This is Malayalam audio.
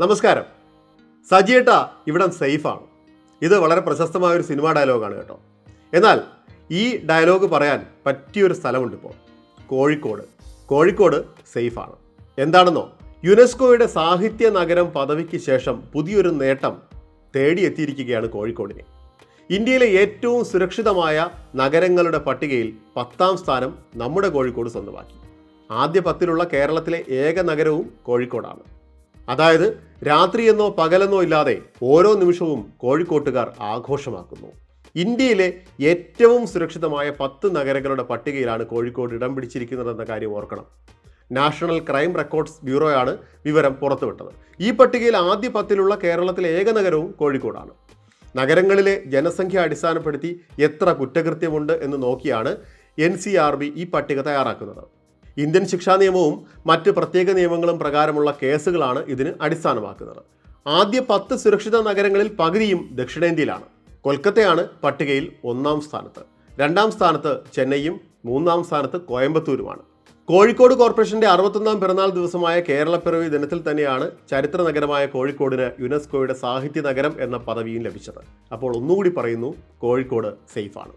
നമസ്കാരം. സജിയേട്ട ഇവിടം സേഫാണ്. ഇത് വളരെ പ്രശസ്തമായ ഒരു സിനിമാ ഡയലോഗാണ് കേട്ടോ. എന്നാൽ ഈ ഡയലോഗ് പറയാൻ പറ്റിയൊരു സ്ഥലമുണ്ട് ഇപ്പോൾ. കോഴിക്കോട്. കോഴിക്കോട് സേഫാണ്. എന്താണെന്നോ? യുനെസ്കോയുടെ സാഹിത്യ നഗരം പദവിക്ക് ശേഷം പുതിയൊരു നേട്ടം തേടിയെത്തിയിരിക്കുകയാണ് കോഴിക്കോടിനെ. ഇന്ത്യയിലെ ഏറ്റവും സുരക്ഷിതമായ നഗരങ്ങളുടെ പട്ടികയിൽ പത്താം സ്ഥാനം നമ്മുടെ കോഴിക്കോട് സ്വന്തമാക്കി. ആദ്യ പത്തിലുള്ള കേരളത്തിലെ ഏക നഗരവും കോഴിക്കോടാണ്. അതായത് രാത്രിയെന്നോ പകലെന്നോ ഇല്ലാതെ ഓരോ നിമിഷവും കോഴിക്കോട്ടുകാർ ആഘോഷമാക്കുന്നു. ഇന്ത്യയിലെ ഏറ്റവും സുരക്ഷിതമായ പത്ത് നഗരങ്ങളുടെ പട്ടികയിലാണ് കോഴിക്കോട് ഇടം പിടിച്ചിരിക്കുന്നതെന്ന കാര്യം ഓർക്കണം. നാഷണൽ ക്രൈം റെക്കോർഡ്സ് ബ്യൂറോയാണ് വിവരം പുറത്തുവിട്ടത്. ഈ പട്ടികയിൽ ആദ്യ പത്തിലുള്ള കേരളത്തിലെ ഏക നഗരവും കോഴിക്കോടാണ്. നഗരങ്ങളിലെ ജനസംഖ്യ അടിസ്ഥാനപ്പെടുത്തി എത്ര കുറ്റകൃത്യമുണ്ട് എന്ന് നോക്കിയാണ് എൻ ഈ പട്ടിക തയ്യാറാക്കുന്നത്. ഇന്ത്യൻ ശിക്ഷാ നിയമവും മറ്റ് പ്രത്യേക നിയമങ്ങളും പ്രകാരമുള്ള കേസുകളാണ് ഇതിന് അടിസ്ഥാനമാക്കുന്നത്. ആദ്യ പത്ത് സുരക്ഷിത നഗരങ്ങളിൽ പകുതിയും ദക്ഷിണേന്ത്യയിലാണ്. കൊൽക്കത്തയാണ് പട്ടികയിൽ ഒന്നാം സ്ഥാനത്ത്. രണ്ടാം സ്ഥാനത്ത് ചെന്നൈയും മൂന്നാം സ്ഥാനത്ത് കോയമ്പത്തൂരുമാണ്. കോഴിക്കോട് കോർപ്പറേഷന്റെ അറുപത്തൊന്നാം പിറന്നാൾ ദിവസമായ കേരളപ്പിറവി ദിനത്തിൽ തന്നെയാണ് ചരിത്ര നഗരമായ കോഴിക്കോടിന് യുനെസ്കോയുടെ സാഹിത്യ നഗരം എന്ന പദവിയും ലഭിച്ചത്. അപ്പോൾ ഒന്നുകൂടി പറയുന്നു കോഴിക്കോട് സേഫാണ്.